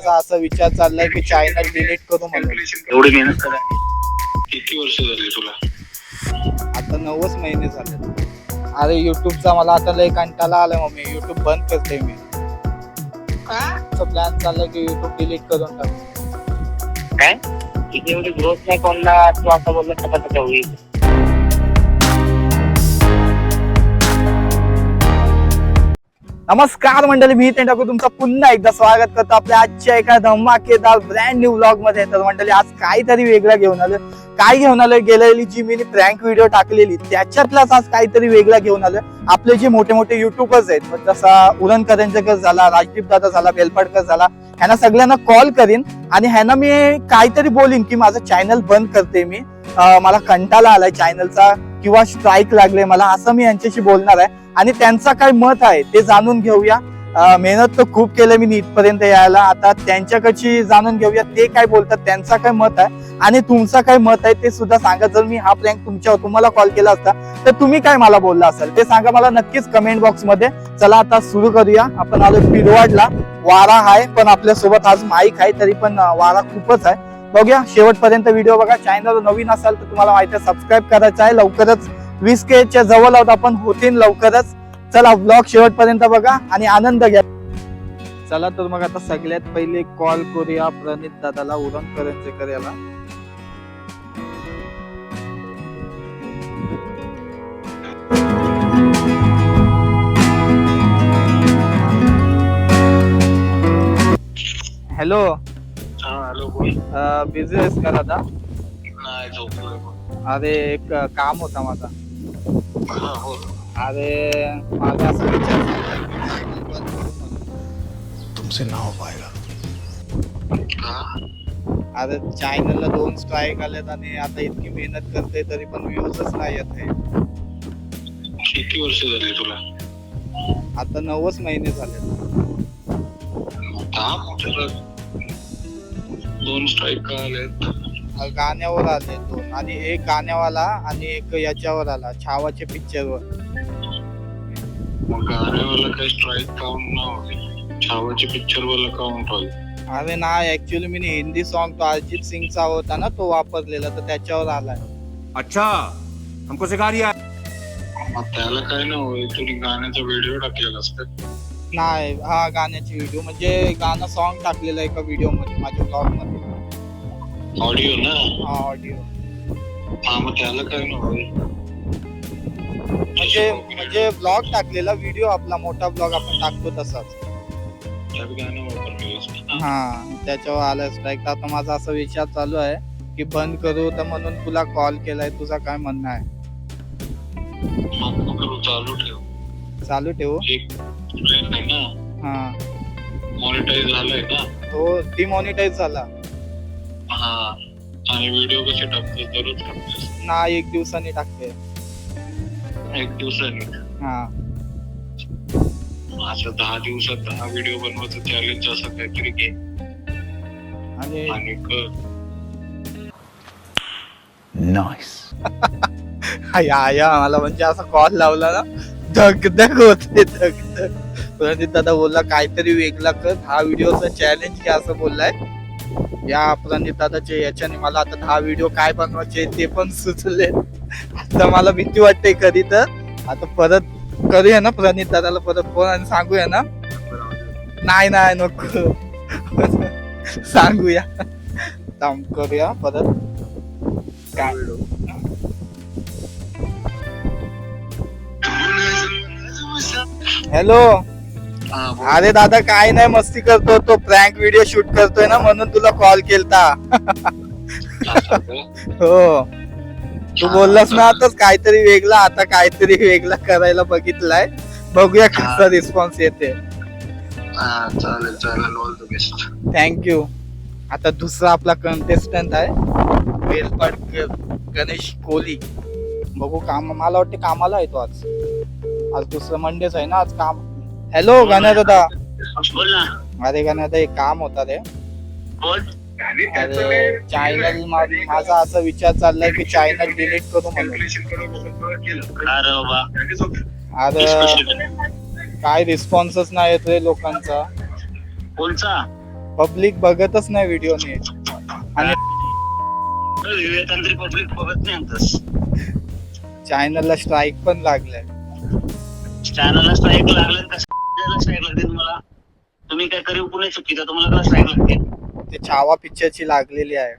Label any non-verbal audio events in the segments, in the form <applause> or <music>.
माझा असा विचार चाललाय की चॅनल डिलीट करू म्हणून. एवढी मेहनत करा. किती वर्ष झाली तुला? आता नऊच महिने झाले. अरे युट्यूबचा मला आता लय कंटाळा आलाय मम्मी. युट्यूब बंद करते मी. प्लॅन चाललाय की युट्यूब डिलीट करून टाक. काय? किती एवढी ग्रोथ नाही कोणला? तू बोलला का कसं होईल. नमस्कार मंडळी मी ते टाकू तुमचं पुन्हा एकदा स्वागत करतो आपल्या आजच्या एका धमाकेदार ब्रँड न्यू ब्लॉगमध्ये. तर मंडळी आज काहीतरी वेगळं घेऊन आलोय. काय घेऊन आलोय? गेलेली जी मी प्रँक व्हिडिओ टाकलेली त्याच्यातलाच आज काहीतरी वेगळा घेऊन आलोय. आपले जे मोठे मोठे युट्यूबर्स आहेत जसा उरणकरांचा झाला राजदीप दादा झाला बेलपडकर झाला ह्यांना सगळ्यांना कॉल करीन. आणि ह्यांना मी काहीतरी बोलीन की माझं चॅनल बंद करते मी. मला कंटाळा आलाय चॅनलचा किंवा स्ट्राईक लागले मला असं मी यांच्याशी बोलणार आहे. आणि त्यांचा काय मत आहे ते जाणून घेऊया. मेहनत तर खूप केलं मी इथपर्यंत यायला. आता त्यांच्याकडची जाणून घेऊया ते काय बोलतात त्यांचा काय मत आहे? आणि तुमचा काय मत आहे ते सुद्धा सांगा. जर मी हा प्लॅन तुमच्या तुम्हाला कॉल केला असता तर तुम्ही काय मला बोलला असाल? ते सांगा मला नक्कीच कमेंट बॉक्समध्ये. चला आता सुरू करूया. आपण आलो पिरवाडला वारा आहे पण आपल्यासोबत आज माईक आहे तरी पण वारा खूपच आहे. बघूया. शेवटपर्यंत व्हिडिओ बघा. चॅनल नवीन असाल तर तुम्हाला माहिती आहे सबस्क्राईब करायचं आहे. लवकरच वीस के च्या जवळ आहोत आपण होतील लवकरच. चला ब्लॉग शेवटपर्यंत बघा आणि आनंद घ्या. चला तर मग आता सगळ्यात पहिले कॉल करूया प्रणित दादाला उरण करंजेकर याला हॅलो बिझी आहेस का दादा. अरे एक काम होता माझा हा अरे माझा असं विचार चाललाय तुमसे ना हो पाएगा हा अरे चॅनलला दोन स्ट्राईक आलेत आणि आता इतकी मेहनत करते तरी पण व्ह्यूजच नाही येत आहे किती वर्ष झाली तुला आता नऊच महिने झाले दोन स्ट्राईक का आलेत गाण्यावर आले दोन. आणि एक गाण्यावाला आणि एक याच्यावर आला छावाच्या पिक्चरवर मग गाण्यावाला काही स्ट्राईक काउंट ना होईल छावाचे पिक्चर वाला काउंट होईल. अरे नाही ऍक्च्युली मी हिंदी सॉन्ग तो अरिजित सिंगचा होता ना तो वापरलेला तर त्याच्यावर आलाय. अच्छा हमको सिखा रिया मग त्याला काय ना होईल तुम्ही गाण्याचा व्हिडिओ टाकलेला असतात नाही हा गाण्याची व्हिडिओ म्हणजे गाणं सॉन्ग टाकलेलं एका व्हिडिओमध्ये माझ्या ब्लॉगमध्ये. ऑडिओ ना? हा ऑडिओ हा मग त्याला काय ना होईल म्हणजे म्हणजे ब्लॉग टाकलेला व्हिडिओ आपला मोठा ब्लॉग आपण टाकतो तसाच. हा त्याच्यावर आलाय स्ट्राईक आता माझा असा विचार चालू आहे की बंद करू तर म्हणून तुला कॉल केलाय तुझा काय म्हणणं आहे? चालू ठेव. चालू ठेवू? हा. मॉनिटाईज झालाय ना हो डिमॉनिटाईज झाला. हा. आणि व्हिडिओ कसे दररोज टाकतोस? ना एक दिवसांनी टाकते. एक दिवसाने? हा. असं दहा दिवसात दहा व्हिडिओ बनवायचं चॅलेंज असं काहीतरी घे. आणि नाइस या या मला म्हणजे असा कॉल लावला ना. धक धक होते धक धक. रणजित दादा बोलला काहीतरी वेगळा कर. हा व्हिडिओचा चॅलेंज घ्या असं बोललाय. या प्रणित दादाचे याच्याने मला आता दहा व्हिडिओ काय बनवायचे ते पण सुचले. आता मला भीती वाटते कधी तर. आता परत करूया ना प्रणित दादाला परत फोन आणि सांगूया ना? नाही नाही नको. सांगूया. थांब करूया परत. काय? हॅलो. अरे दादा काय नाही मस्ती करतो तो प्रँक व्हिडिओ शूट करतोय ना म्हणून तुला कॉल केलता? हो तू बोललास ना आताच काहीतरी वेगळा आता काहीतरी वेगळा करायला बघितलाय. बघूया कसा रिस्पॉन्स येते. हा थँक्यू आता दुसरा आपला कंटेस्टंट आहे. वेलपाड गणेश कोहली बघू काम मला वाटते कामाला आहे तो आज. आज दुसरं मंडेच आहे ना आज काम. हॅलो गण्या दादा. बोल ना. अरे गण्या दादा एक काम होता रे. बोल. अरे चॅनल माझा असा विचार चाललाय की चॅनल डिलीट करू म्हणून. अरे. काय रिस्पॉन्सच नाही येत रे लोकांचा. कोणचा? पब्लिक बघतच नाही व्हिडिओ नीट आणि विवेकांतरी पब्लिक बघत नाही आमचंच चॅनलला स्ट्राईक पण लागलाय. चॅनलला स्ट्राईक लागलं कसं स्ट्राईक लागते तुम्हाला? तुम्ही काय करीव पुणे चुकीचं? तुम्हाला काय स्ट्राईक लागते? ते छावा पिक्चरची लागलेली आहे.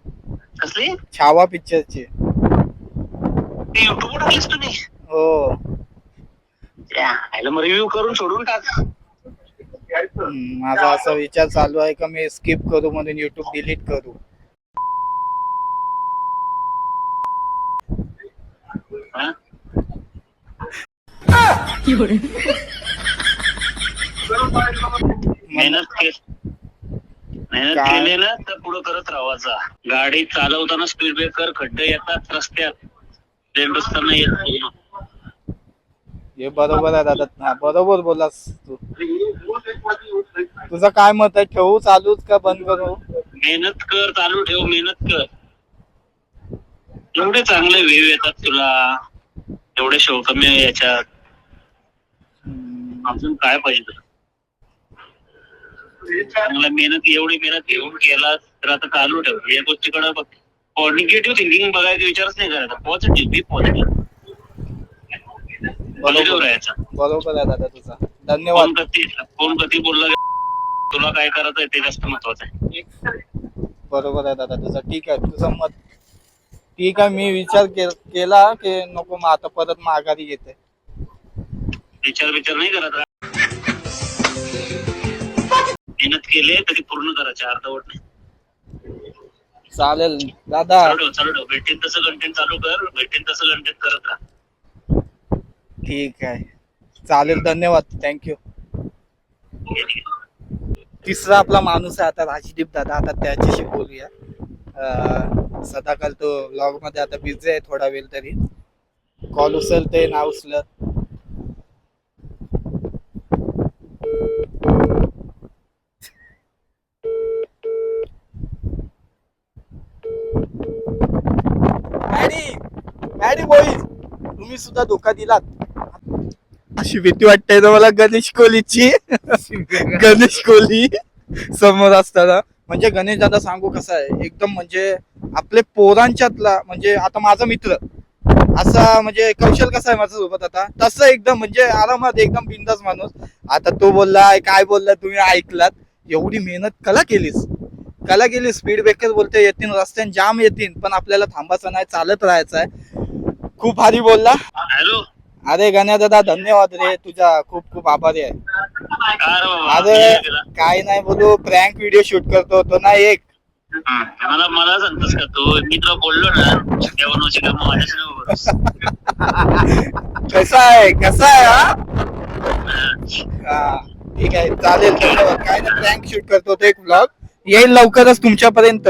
कसली? छावा पिक्चरची ते युट्यूब टाकलीस तुम्ही? हो. मग रिव्ह्यू करून सोडून टाक. हम्म, माझा असा विचार चालू आहे का मी स्किप करू म्हणून युट्यूब डिलीट करू? हा? मेहनत के मेहनत? केली ना तर पुढे करत राहायचा गाडी चालवताना स्पीड ब्रेकर खड्डे येतात रस्त्यात. रस्त्यानं येत नाही. हे बरोबर आहे दादा. हा बरोबर बोलास तू. तुझं काय मत आहे? ठेवू चालूच का बंद करू? मेहनत कर चालू ठेव मेहनत कर. एवढे चांगले व्ह्यू येतात तुला. एवढे शो कमी आहे याच्यात. अजून काय पाहिजे? चांगला मेहनत एवढी मेहनत घेऊन केला तर आता चालू ठेव. या गोष्टीकडे बघ. निगेटिव्ह थिंकिंग बघायचा विचारच नाही करायचा. पॉझिटिव्ह बी पॉझिटिव्ह पॉझिटिव्ह राहायचा. बरोबर आहे दादा तुझा. धन्यवाद. कधी कोण कधी बोलला तुला काय करायचं ते जास्त महत्वाचं आहे. बरोबर आहे दादा तुझं. ठीक आहे. तुझं मत ठीक आहे. मी विचार केला की नको मग आता परत माघारी घेते. विचार विचार नाही करत. मेहनत केली तरी पूर्ण करायचे अर्धवट नाही. चालेल. दादा. चालू ठेव चालू ठेव. भेटेन तसं कंटेंट चालू कर भेटेन तसं कंटेंट करत राहा. ठीक आहे. चालेल धन्यवाद. थँक्यू ठीक आहे, ठीक आहे. तिसरा आपला माणूस आहे आता राजदीप दादा. आता त्याच्याशी बोलूया. अं, सदाकाल तो ब्लॉगमध्ये आता बिझी आहे थोडा वेळ तरी. कॉल उचलते ना उचलत. तुम्ही सुद्धा धोका दिलात. अशी भीती वाटते ना मला गणेश कोहलीची गणेश कोहली समोर असताना. म्हणजे गणेश दादा सांगू कसा आहे? एकदम म्हणजे आपले पोरांच्यातला म्हणजे आता माझा मित्र. असा म्हणजे कौशल कसा आहे माझ्या सोबत आता? तसं एकदम म्हणजे आरामात एकदम बिंदास माणूस. आता तो बोलला काय बोलला तुम्ही ऐकलात. एवढी मेहनत कला केलीस. कला केली स्पीड ब्रेकर बोलते येतील रस्त्याने जाम येतील पण आपल्याला थांबायचं नाही चालत राहायचं आहे खूप भारी बोलला. हॅलो. अरे गण्या दादा धन्यवाद रे. तुझा खूप खूप आभारी आहे? अरे. काय नाही बोलू प्रँक व्हिडिओ शूट करतो. होतो ना एक. मला मला सांगतोस का तू? मी तुला बोललो ना जेवणाची कामं माझ्याशी नको करूस. कसा आहे? कसा आहे हा? हं. हा ठीक आहे चालेल धन्यवाद. काय नाही प्रँक शूट करतो एक ब्लॉग येईल लवकरच तुमच्यापर्यंत.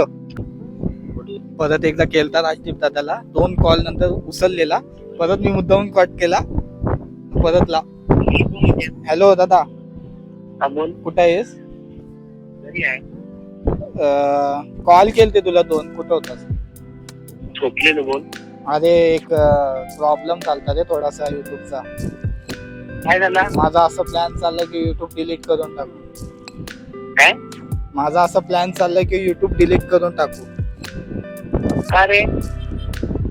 परत एकदा केलता राजदीप दादाला. दोन कॉल नंतर उचललेला. परत मी मुद्दाहून कट केला. परत ला हॅलो दादा. हा, बोल कुठं आहेस? घरी आहे. कॉल केलते तुला दोन. कुठं होतास? झोपलेलो बोल. अरे एक प्रॉब्लेम चालता रे थोडासा युट्यूबचा काय झाला? माझा असं प्लॅन चाललाय की युट्यूब डिलीट करून टाकू. काय? माझा असं प्लॅन चाललाय की युट्यूब डिलीट करून टाकू. का रे?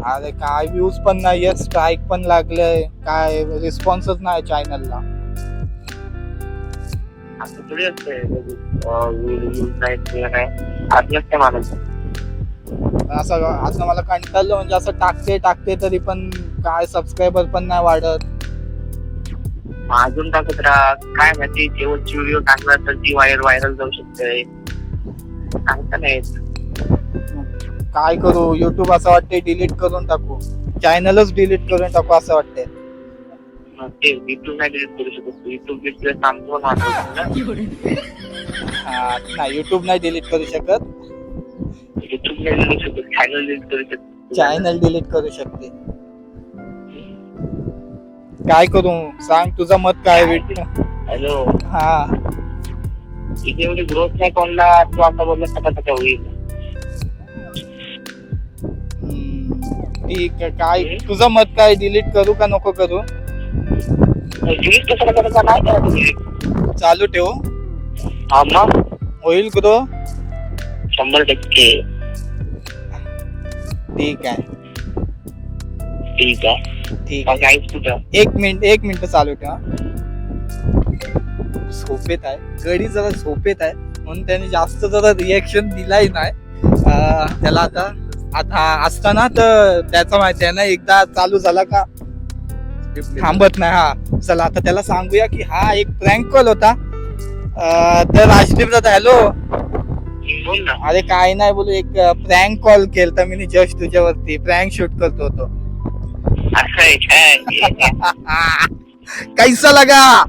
अरे काय व्ह्यूज पण नाही स्ट्राईक पण लागलंय काय रिस्पॉन्सच नाही चॅनलला थोडी असते. असं आता मला कंटाळलं म्हणजे असं टाकते टाकते तरी पण काय सबस्क्रायबर पण नाही वाढत. अजून टाकत राहा. काय माहिती जेवणची व्हिडिओ टाकला तर ती व्हायरल व्हायरल जाऊ शकते. सांगता नाही. काय करू? युट्यूब असं वाटते डिलीट करून टाकू. चॅनलच डिलीट करून टाकू असं वाटतंय. ते युट्यूब नाही डिलीट करू शकत. युट्यूब डिलीट हा, नाही युट्यूब नाही डिलीट करू शकत. युट्यूब नाही डिलीट शकत. चॅनल डिलीट करू शकतो. चॅनल डिलीट करू शकते. काय करू? सांग तुझं मत काय हॅलो हा. इथे एवढी ग्रोथ नाही कोणला. तू आता बोलला सका सका होईल ठीक आहे. काय? तुझं मत काय? डिलीट करू का नको करू? करायचं नाही? चालू ठेवू? हा मग. होईल ग्रो शंभर टक्के. ठीक आहे. ठीक आहे. ठीक मग आहे. एक मिनिट एक मिनिट चालू ठेवा. झोपेत आहे. गडी जरा झोपेत आहे. म्हणून त्याने जास्त जरा रिएक्शन दिलाही नाही. अं, त्याला आता आता असताना तर त्याचा माहिती आहे ना एकदा चालू झाला का? थांबत नाही हा. चला आता त्याला सांगूया की हा एक प्रँक कॉल होता. तर राजदीप दादा हॅलो बोल ना. अरे काय नाही बोलू एक प्रँक कॉल केलता मी जस्ट तुझ्यावरती. प्रँक शूट करतो होतो. <laughs> कैसा लगा?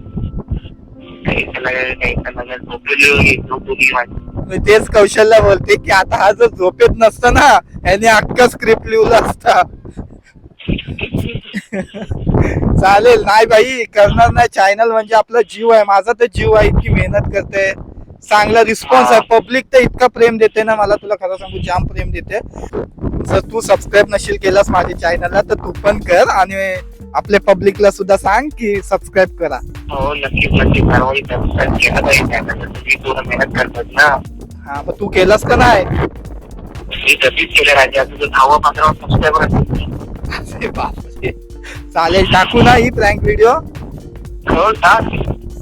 मी तेच कौशल्य बोलते की आता हा जर झोपेत नसता ना याने अख्खा स्क्रिप्ट लिहिला असता. <laughs> चालेल. नाही बाई करणार नाही. चॅनल म्हणजे आपला जीव आहे. माझा तर जीव आहे. इतकी मेहनत करते. चांगला रिस्पॉन्स आहे. पब्लिक तर इतका प्रेम देते ना मला. तुला खरं सांगू जाम प्रेम देते. जर तू सबस्क्राईब नशील केलास माझ्या चॅनलला तर तू पण कर आणि आपल्या पब्लिकला सुद्धा सांग की सबस्क्राईब करा. हो नक्कीच केलं पाहिजे तुम्ही थोडं मेहनत करतात ना. हा मग तू केलास का नाही? मी तशीच केलं. राजा तुझं दहावं पंधरावं सबस्क्रायबर अरे बापरे. चालेल टाकू ना ही प्रँक व्हिडिओ हो टाक.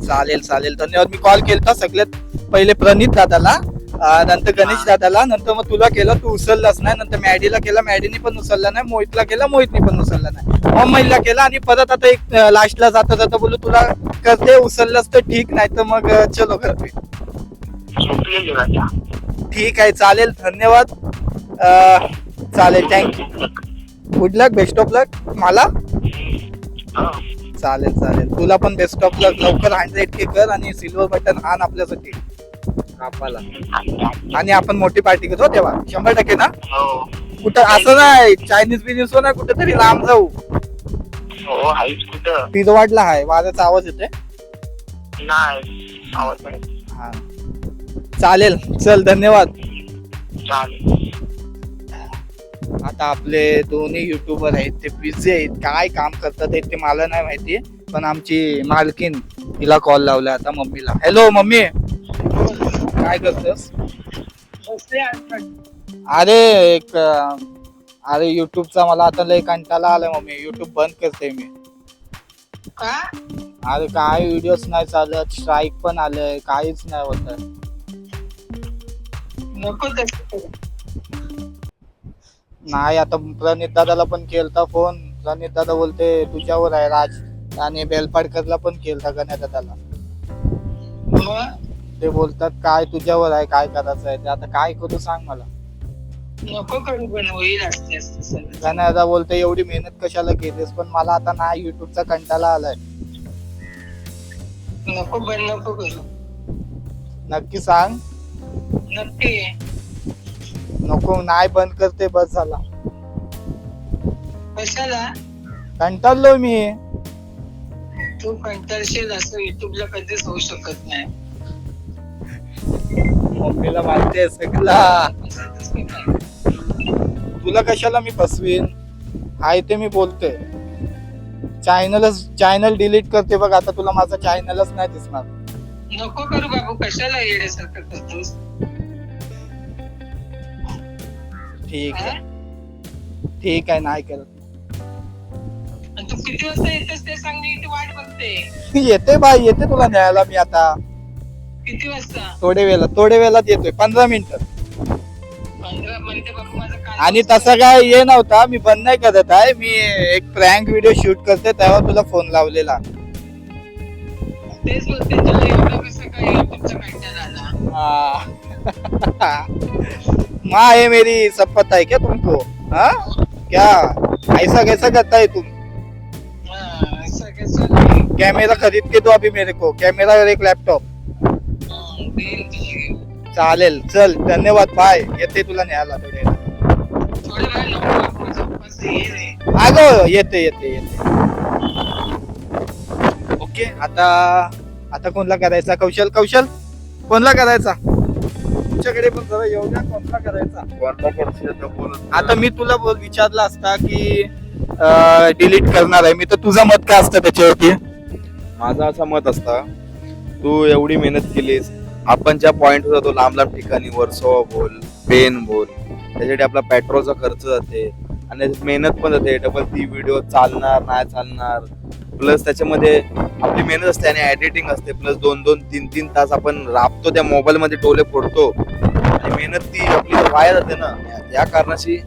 चालेल चालेल. धन्यवाद मी कॉल केलता सगळ्यात पहिले प्रणित दादाला. अं, नंतर गणेश दादाला. नंतर मग तुला केला तू उचललाच नाही. नंतर मॅडीला केला मॅडीने पण उचलला नाही. मोहितला केला मोहितने पण उचलला नाही. मम्मीला केला आणि परत आता एक लास्टला जाता जाता बोलू तुला करते उचललास तर ठीक नाही तर मग अं, चलो करते झोपलेली राजा ठीक आहे चालेल. धन्यवाद. अं, चालेल thank you good luck best of luck मला? हो. चालेल चालेल. तुला पण बेस्ट ऑफ लक लवकर हंड्रेड के कर आणि सिल्वर बटन आण आपल्यासाठी. कापाला. आणि आपण मोठी पार्टी करतो तेव्हा. शंभर टक्के ना? हो. कुठं असं नाही. चायनीज बिझनेस नाही कुठं तरी लांब जाऊ. हो पिरवाडला आहे. वाऱ्याचा आवाज येतोय? नाही. आवाज हा. चालेल. चल धन्यवाद. चालेल. आता आपले दोन्ही युट्यूबर आहेत ते बिझी आहेत. काय काम करतात ते मला नाही माहिती पण आमची मालकीन तिला कॉल लावला आता मम्मीला. Hello mummy. काय करतोस? अरे एक अरे युट्यूबचा मला आता लय कंटाळा आलाय मम्मी. युट्यूब बंद करते मी. अरे काय व्हिडिओज नाही चालत. स्ट्राईक पण आलंय. काहीच नाही होत. नको. नाही आता प्रणित दादाला पण केलता फोन. प्रणित दादा बोलते तुझ्यावर आहे राज. आणि बेलपाडकरला पण केलता गण्या दादाला. मग ते बोलतात काय तुझ्यावर आहे काय करायचं आहे ते? आता काय करू सांग मला. नको करू पण होईल असते असते सगळं गण्या दादा बोलते एवढी मेहनत कशाला केलीस? पण मला आता नाही युट्यूबचा कंटाळा आलाय. नको पण नको करू. नक्की सांग. नक्की. नको नाही बंद करते बस झाला. कशाला? कंटाळलो मी. तू कंटाळशील असं युट्यूबला कधीच होऊ शकत नाही. मम्मीला माहिती आहे सगळा. असंच की काय? तुला कशाला मी फसवीन? आहे ते मी बोलतोय. चॅनलच चॅनल डिलीट करते बघ आता तुला माझा चॅनलच नाही दिसणार. नको करू बाबू कशाला येण्यासारखं करतोस? ठीक? आहे. ठीक आहे नाही करत आणि तू किती वाजता येतेस ते सांग मी इथे वाट बघते. येते बाई येते तुला न्यायला मी आता. किती वाजता? थोडे वेळा थोडे वेळात येतोय पंधरा मिनिटं. पंधरा मिनिटं बाबू माझं काम आणि तसं काय ये नव्हता मी बंद नाही करत आहे मी एक प्रँक व्हिडिओ शूट करते तेव्हा तुला फोन लावलेला. तेच बोलते तुला एवढं कसं काय युट्यूबचा कंटाळा आला. हाँ। <laughs> माँ है मेरी सब पता है क्या तुमको? हाँ? क्या? ऐसा कैसा करता है तुम? असं कसं. कैमरा खरीद के दो अभी मेरे को। कैमरा और एक लॅपटॉप. चालेल चल धन्यवाद बाय येते तुला न्यायला रे. अगं येते येते येते. ओके आता आता कोणला करायचा? कौशल कौशल? कोणला करायचा? तुमच्याकडे पण जरा येऊ द्या कोणता करायचा? आता मी तुला बोल विचारलं असता की डिलीट करणार आहे. मी तर तुझं मत काय असतं त्याच्यावरती? माझं असं मत असता तू एवढी मेहनत केलीस आपण ज्या पॉइंट होतो लांब लांब ठिकाणी वर्सोवा बोल पेन बोल त्याच्यासाठी आपला पेट्रोलचा खर्च जाते आणि मेहनत पण जाते डबल ती व्हिडिओ चालणार नाही चालणार. प्लस त्याच्यामध्ये आपली मेहनत असते आणि एडिटिंग असते. प्लस दोन दोन तीन तीन तास आपण राबतो त्या मोबाईल मध्ये टोले फोडतो. आणि मेहनत ती आपली वाया जाते ना. या- कारणाशी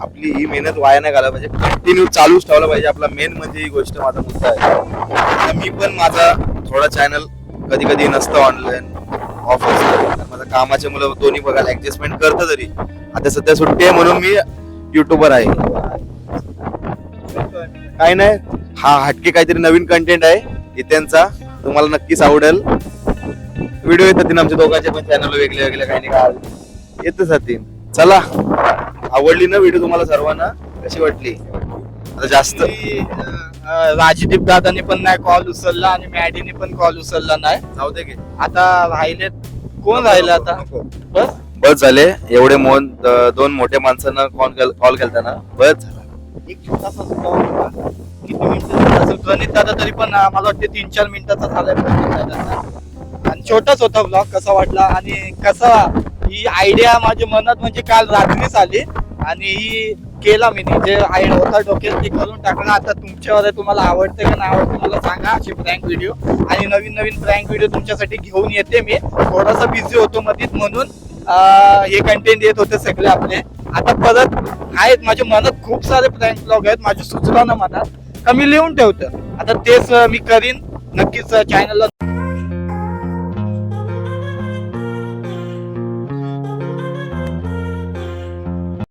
आपली ही मेहनत वाया नाही घाला पाहिजे कंटिन्यू चालूच ठेवला पाहिजे. आपला मेन म्हणजे ही गोष्ट माझा मुद्दा आहे. आता मी पण माझा थोडा चॅनल कधी कधी नसतं ऑनलाईन ऑफ असतं माझ्या कामाचे मुलं दोन्ही बघायला ऍडजस्टमेंट करतं तरी. आता सध्या सुट्टी आहे म्हणून मी युट्यूबर आहे. काय नाही. हा हटके काहीतरी नवीन कंटेंट आहे. इत्यांचा तुम्हाला नक्कीच आवडेल. व्हिडिओ येतात आमच्या दोघांचे पण चॅनल वेगळे वेगळे काही नाही. येतच जातील चला आवडली ना व्हिडिओ तुम्हाला सर्वांना? कशी वाटली? आता जास्त. राजदीप दादाने पण नाही कॉल उचलला आणि मॅडीने पण कॉल उचलला नाही. जाऊ दे आता राहिलेत. कोण राहिलं आता? बस? बस झाले. एवढे मोन दोन मोठ्या माणसांना कॉल कॉल केलता ना. बस झाला. एक छोटासा. किती मिनिटं प्रणित दादा तरी पण मला वाटते तीन चार मिनिटाचा झालाय. छोटाच होता ब्लॉग कसा वाटला आणि कसा ही आयडिया माझ्या मनात म्हणजे काल रात्रीच आली आणि ही केला मी जे आयडिया होता डोक्यात ते करून टाकला. आता तुमच्यावर तुम्हाला आवडते का नाही आवडते मला सांगा असे प्रँक व्हिडिओ आणि नवीन नवीन प्रँक व्हिडिओ तुमच्यासाठी घेऊन येते मी. थोडासा बिझी होतो मधीत म्हणून हे कंटेंट येत होते सगळे आपले. आता परत आहेत माझ्या मनात खूप सारे प्रँक ब्लॉग आहेत. माझ्या सुचलं ना मनात. का मी लिहून ठेवतो. आता तेच मी करीन. नक्कीच चॅनलला